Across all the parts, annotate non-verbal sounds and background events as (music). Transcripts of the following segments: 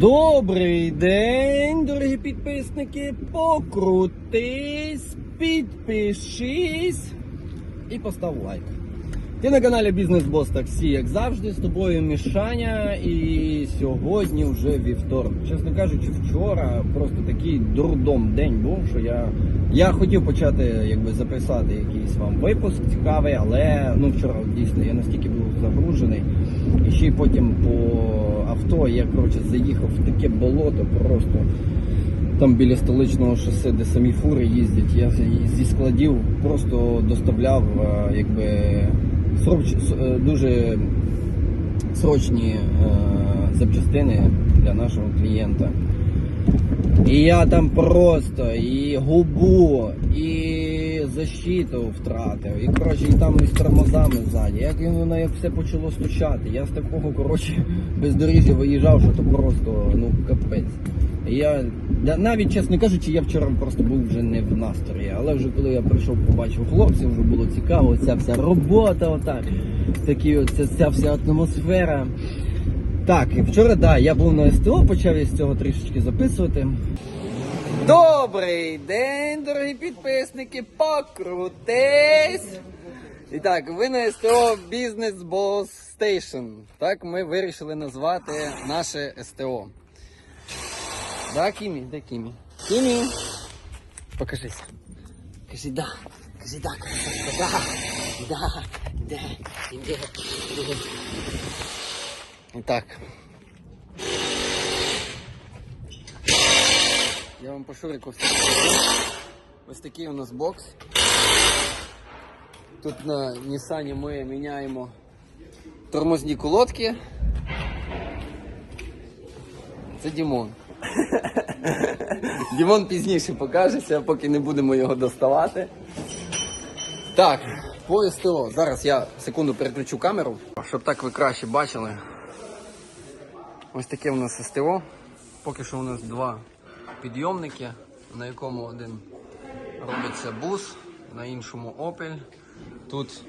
Добрий день, дорогі підписники. Покрутись, підпишись і постав лайк. Ти на каналі Бізнес Бос Таксі, як завжди, з тобою Мішаня. І сьогодні вже вівторок. Чесно кажучи, вчора просто такий дурдом день був, що я, я хотів почати якби, записати якийсь вам випуск цікавий, але ну, вчора дійсно я настільки був загружений. І ще й потім по авто я коротше, заїхав в таке болото просто. Там біля столичного шосе, де самі фури їздять, я зі складів просто доставляв е, якби сроч, е, дуже срочні е, запчастини для нашого клієнта. І я там просто і губу, і защиту втратив. І коротше, і там із тормозами ззаді. Як воно як все почало стучати. Я з такого коротше (laughs) бездоріжжя виїжджав, що то просто ну капець. Я навіть чесно кажучи, я вчора просто був вже не в настрої, але вже коли я прийшов, побачив хлопців, вже було цікаво, ця вся робота, отак, такі, оця, ця вся атмосфера. Так, вчора, да, я був на СТО, почав із цього трішечки записувати. Добрий день, дорогі підписники, покрутись! І так, ви на СТО Business Boss Station. Так, ми вирішили назвати наше СТО. Да, Кімі? Де Кімі? Кімі! Покажися. Кажи да. Кажи да, красотка, да. Да. Да. Іде. Іде. І так. Я вам по шурику все покажу. Ось такий у нас бокс. Тут на Нісані ми міняємо тормозні колодки. Це Дімон. (laughs) Дімон пізніше покажеться, поки не будемо його доставати. Так, по СТО. Зараз я секунду переключу камеру, щоб так ви краще бачили. Ось таке у нас СТО. Поки що у нас два підйомники, на якому один робиться бус, на іншому Opel. Тут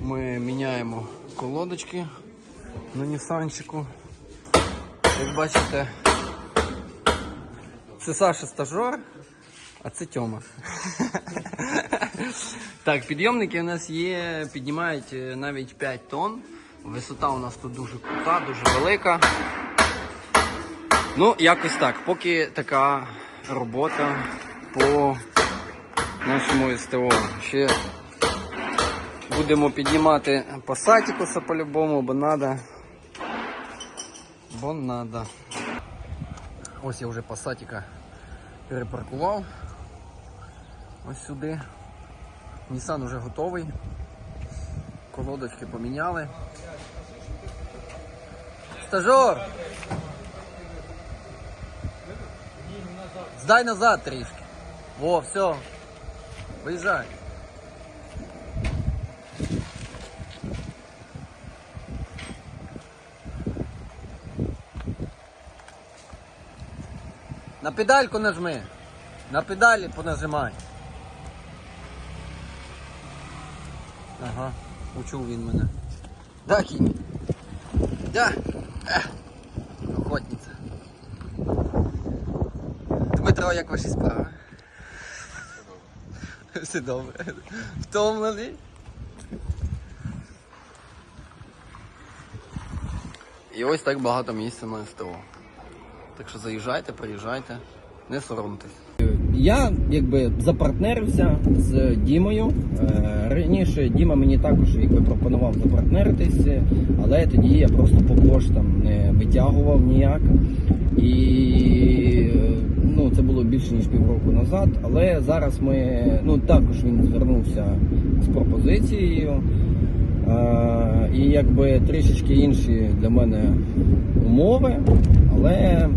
ми міняємо колодочки на Нісанчику. Як бачите, це Саша стажер, а це Тьома. Так, підйомники у нас є, піднімають е, навіть 5 тонн. Висота у нас тут дуже крута, дуже велика. Ну, якось так. Поки така робота по нашому СТО. Ще будемо піднімати пасатікуса по-любому, бо надо. Бо надо. Ось я вже пасатіка перепаркував. Ось сюди. Нісан вже готовий. Колодочки поміняли. Стажор! Здай назад трішки. Во, все. Виїжджай. На педальку нажми. На педалі понажимай. Ага, учув він мене. Да, Кінь? Да. Охотниця. Дмитро, як ваші справи? Все добре. Втомлений? І ось так багато місця на СТО. Так що заїжджайте, приїжджайте, не соромтесь. Я якби запартнерився з Дімою. Е, Раніше Діма мені також якби пропонував запартнеритись, але тоді я просто по коштам не витягував ніяк. І ну, це було більше ніж півроку назад. Але зараз ми ну також він звернувся з пропозицією. Е, і якби трішечки інші для мене умови, але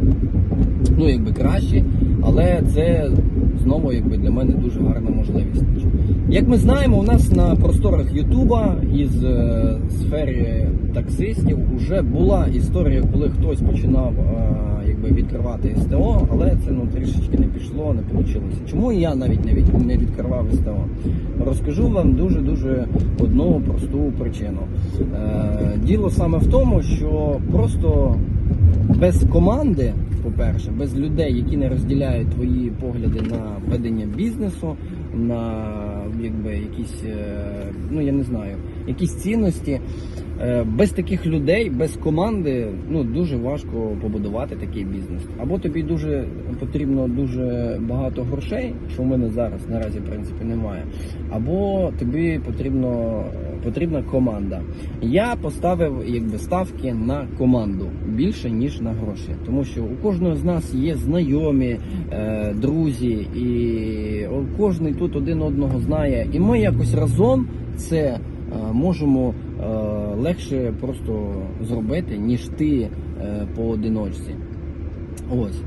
ну якби кращі, але це знову якби для мене дуже гарна можливість. Як ми знаємо, у нас на просторах Ютуба із е, сфері таксистів вже була історія, коли хтось починав якби відкривати СТО, але це ну трішечки не пішло, не вийшло. Чому я навіть не, від, не відкривав СТО? Розкажу вам дуже дуже одну просту причину. Е, діло саме в тому, що просто без команди, по-перше, без людей, які не розділяють твої погляди на ведення бізнесу, на якби якісь, е, ну я не знаю, якісь цінності. Е, Без таких людей, без команди, ну дуже важко побудувати такий бізнес. Або тобі дуже потрібно дуже багато грошей, що в мене зараз наразі в принципі немає. Або тобі потрібно потрібна команда. Я поставив якби ставки на команду більше ніж на гроші, тому що у кожного з нас є знайомі, е, друзі, і кожен тут один одного знає. І ми якось разом це можемо е, легше просто зробити, ніж ти е, поодиночці. Ось.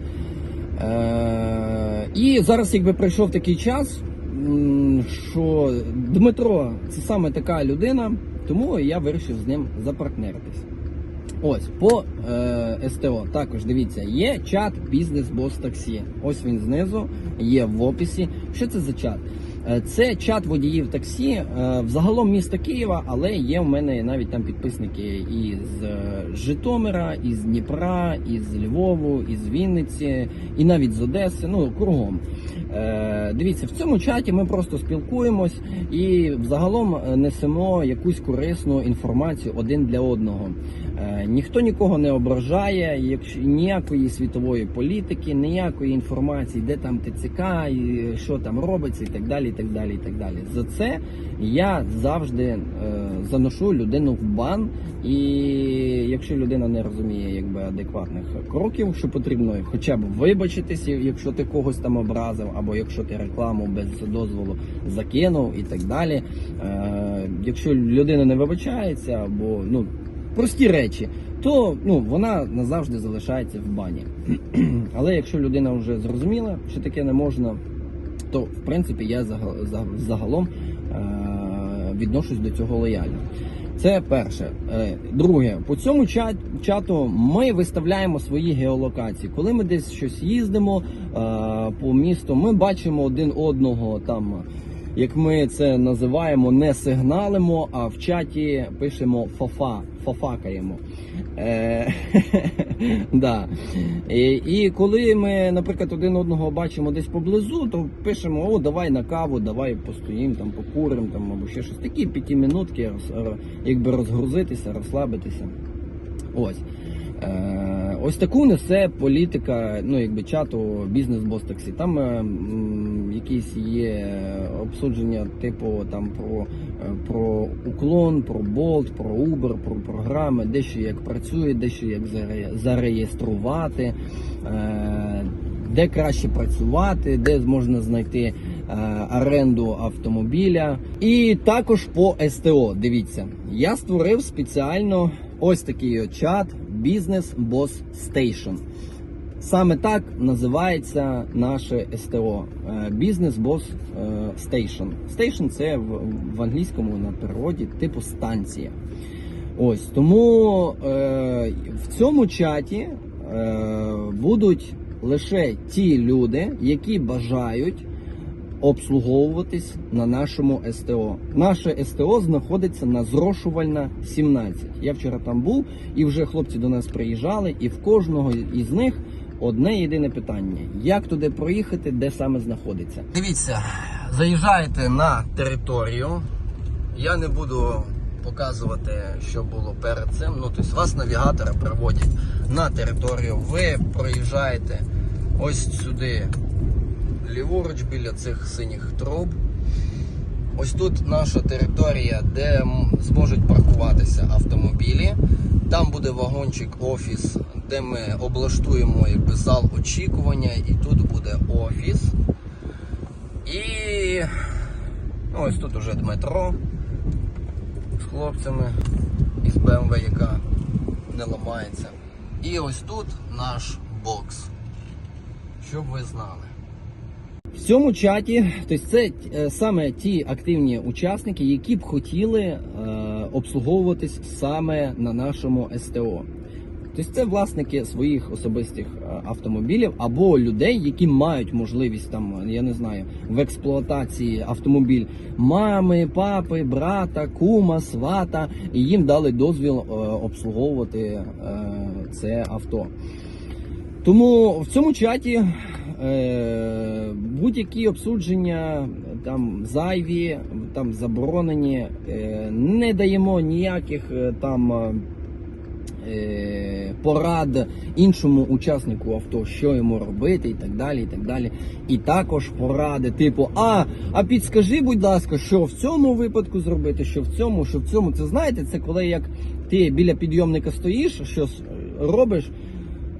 Е, і зараз, якби прийшов такий час, що Дмитро це саме така людина, тому я вирішив з ним запартнеритись. Ось по е, СТО. Також дивіться, є чат бізнес бос таксі. Ось він знизу, є в описі. Що це за чат? Е, Це чат водіїв таксі, е, взагалом міста Києва, але є в мене навіть там підписники із е, Житомира, із Дніпра, із Львову, із Вінниці, і навіть з Одеси. Ну кругом. Дивіться, в цьому чаті ми просто спілкуємось і взагалом несемо якусь корисну інформацію один для одного. Е, Ніхто нікого не ображає, якщо ніякої світової політики, ніякої інформації, де там ТЦК, і що там робиться, і так далі. І так далі, і так далі. За це я завжди е, заношу людину в бан. І якщо людина не розуміє якби адекватних кроків, що потрібно хоча б вибачитися, якщо ти когось там образив, або якщо ти рекламу без дозволу закинув і так далі. Е, якщо людина не вибачається, або ну прості речі, то ну вона назавжди залишається в бані. (clears throat) Але якщо людина вже зрозуміла, що таке не можна, то в принципі я загалом е, відношусь до цього лояльно. Це перше. Е, Друге, по цьому чату ми виставляємо свої геолокації. Коли ми десь щось їздимо е, по місту, ми бачимо один одного там, як ми це називаємо, не сигналимо, а в чаті пишемо фафа, фафакаємо. Е, (laughs) да. і, і коли ми, наприклад, один одного бачимо десь поблизу, то пишемо: о, давай на каву, давай постоїмо, там покуримо, там або ще щось. Такі п'ятимінутки, роз- якби розгрузитися, розслабитися. Ось. Е, ось таку несе політика, ну якби чату бізнес-бос таксі. Там е, м, якісь є обсудження, типу там про, е, про уклон, про болт, про Uber, про програми, дещо як працює, дещо як заре- зареєструвати, де краще працювати, де можна знайти оренду автомобіля. І також по СТО. Дивіться, я створив спеціально ось такий чат Business Boss Station. Саме так називається наше СТО е, Boss е, Station. Station це в, в англійському на природі типу станція. Ось тому е, в цьому чаті е, будуть лише ті люди, які бажають обслуговуватись на нашому СТО. Наше СТО знаходиться на зрошувальна 17. Я вчора там був, і вже хлопці до нас приїжджали, і в кожного із них одне єдине питання: як туди проїхати, де саме знаходиться. Дивіться, заїжджаєте на територію. Я не буду показувати, що було перед цим. Ну, тобто вас навігатори приводять на територію. Ви проїжджаєте ось сюди, ліворуч біля цих синіх труб. Ось тут наша територія, де зможуть паркуватися автомобілі. Там буде вагончик офіс, де ми облаштуємо якби зал очікування, і тут буде офіс. І ну, ось тут уже Дмитро з хлопцями із БМВ, яка не ламається. І ось тут наш бокс. Щоб ви знали. В цьому чаті, тобто це е, саме ті активні учасники, які б хотіли е, обслуговуватись саме на нашому СТО. Тобто це власники своїх особистих е, автомобілів або людей, які мають можливість там, я не знаю, в експлуатації автомобіль мами, папи, брата, кума, свата, і їм дали дозвіл е, обслуговувати е, це авто. Тому в цьому чаті будь-які обсудження там зайві, там заборонені, е, не даємо ніяких е, там. е, е, порад іншому учаснику авто, що йому робити, і так далі. І так далі. І також поради, типу, а, а підскажи, будь ласка, що в цьому випадку зробити, що в цьому, що в цьому. Це знаєте, це коли як ти біля підйомника стоїш, щось е, робиш.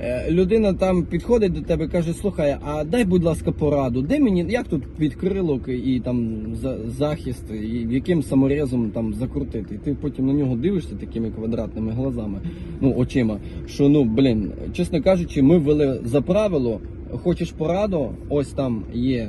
Е, Людина там підходить до тебе, каже: слухай, а дай, будь ласка, пораду, де мені, як тут підкрилок і там захист, і яким саморезом там закрутити. І ти потім на нього дивишся такими квадратними глазами, ну очима. Що ну блін, чесно кажучи, ми ввели за правило. Хочеш пораду? Ось там є е,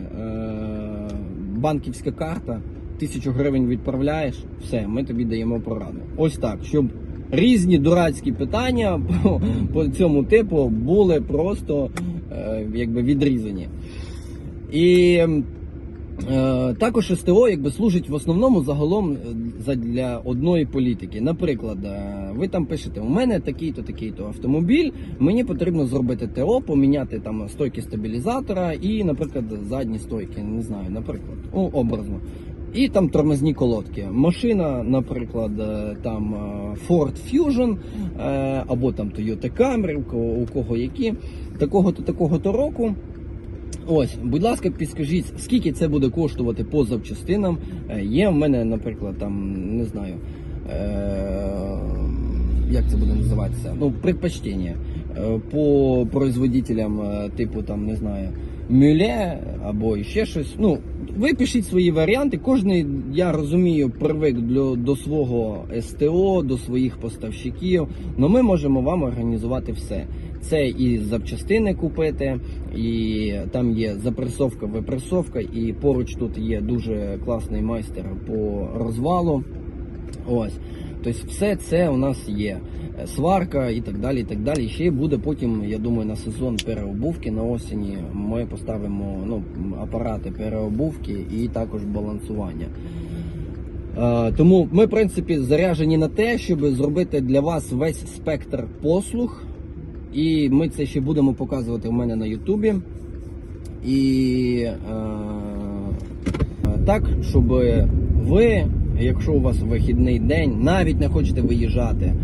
банківська карта, тисячу гривень відправляєш, все, ми тобі даємо пораду. Ось так, щоб різні дурацькі питання по, по цьому типу були просто е, якби відрізані. І е, також СТО якби служить в основному загалом е, задля одної політики. Наприклад, е, ви там пишете: у мене такий-то, такий-то автомобіль, мені потрібно зробити ТО, поміняти там стойки стабілізатора і, наприклад, задні стойки. Не знаю, наприклад, ну, образно. І там тормозні колодки. Машина, наприклад, е, там е, Ford Fusion е, або там Toyota Camry, у кого, які, такого-то такого-то року. Ось, будь ласка, підскажіть, скільки це буде коштувати по запчастинам. Є в мене, наприклад, там, не знаю, як це буде називатися? Ну, предпочтення по производителям, типу там, не знаю, Мюле або ще щось. Ну, ви пишіть свої варіанти. Кожний, я розумію, привик до, до свого СТО, до своїх поставщиків. але ми можемо вам організувати все. Це і запчастини купити, і там є запресовка, випресовка, і поруч тут є дуже класний майстер по розвалу. Ось. Тобто все це у нас є. Е, Сварка і так далі. і так далі. Ще буде потім, я думаю, на сезон переобувки на осені. Ми поставимо ну, апарати переобувки і також балансування. Е, Тому ми, в принципі, заряжені на те, щоб зробити для вас весь спектр послуг. І ми це ще будемо показувати у мене на Ютубі. І е, так, щоб ви, якщо у вас вихідний день, навіть не хочете виїжджати е,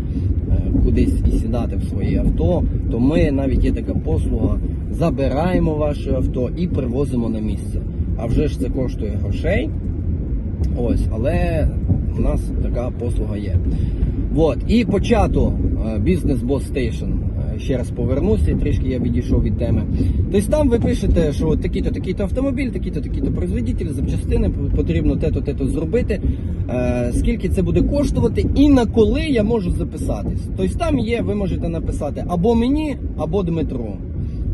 кудись і сідати в своє авто, то ми навіть є така послуга, забираємо ваше авто і привозимо на місце. А вже ж це коштує грошей. Ось, але у нас така послуга є. Вот. І почато бізнес Boss Station. Ще раз повернуся, трішки я відійшов від теми. Тобто там ви пишете, що такий-то, такий-то автомобіль, такий-то, такий-то производитель, запчастини, потрібно те-то, те-то зробити. Е, скільки це буде коштувати і на коли я можу записатись. Тобто там є, ви можете написати або мені, або Дмитру.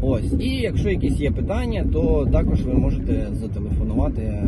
Ось. І якщо якісь є питання, то також ви можете зателефонувати.